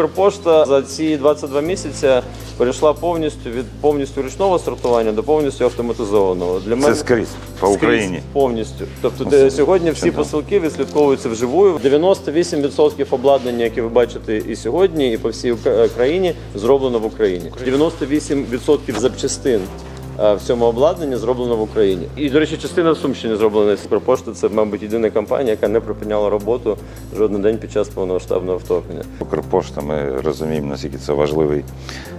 Укрпошта за ці 22 місяці перейшла повністю від повністю ручного сортування до повністю автоматизованого. Для Це скрізь по Скрізь, Україні. повністю. Тобто де сьогодні всі посилки відслідковуються вживую. 98% обладнання, яке ви бачите і сьогодні, і по всій Україні, країні, зроблено в Україні. 98% запчастин. Е, В цьому обладнанні зроблено в Україні. І, до речі, частина в Сумщині зроблена з Пропошти. Це, мабуть, єдина компанія, яка не припиняла роботу жоден день під час повномасштабного вторгнення. Укрпошта, ми розуміємо, наскільки це важливий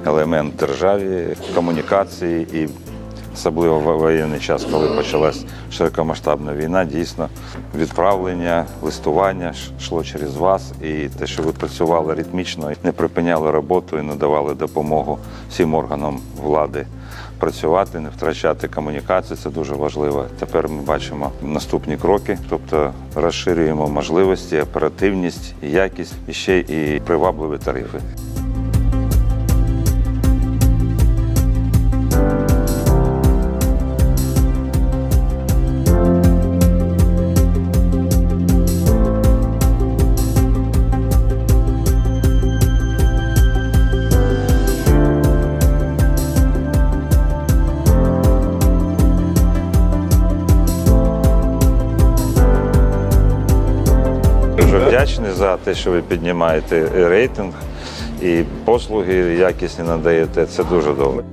елемент державі, комунікації і особливо в воєнний час, коли почалась широкомасштабна війна, дійсно відправлення, листування йшло через вас, і те, що ви працювали ритмічно, не припиняли роботу і надавали допомогу всім органам влади. Працювати, не втрачати комунікацію це дуже важливо. Тепер ми бачимо наступні кроки, тобто розширюємо можливості, оперативність, якість і ще і привабливі тарифи. Дуже вдячний за те, що ви піднімаєте рейтинг і послуги якісні надаєте. Це дуже добре.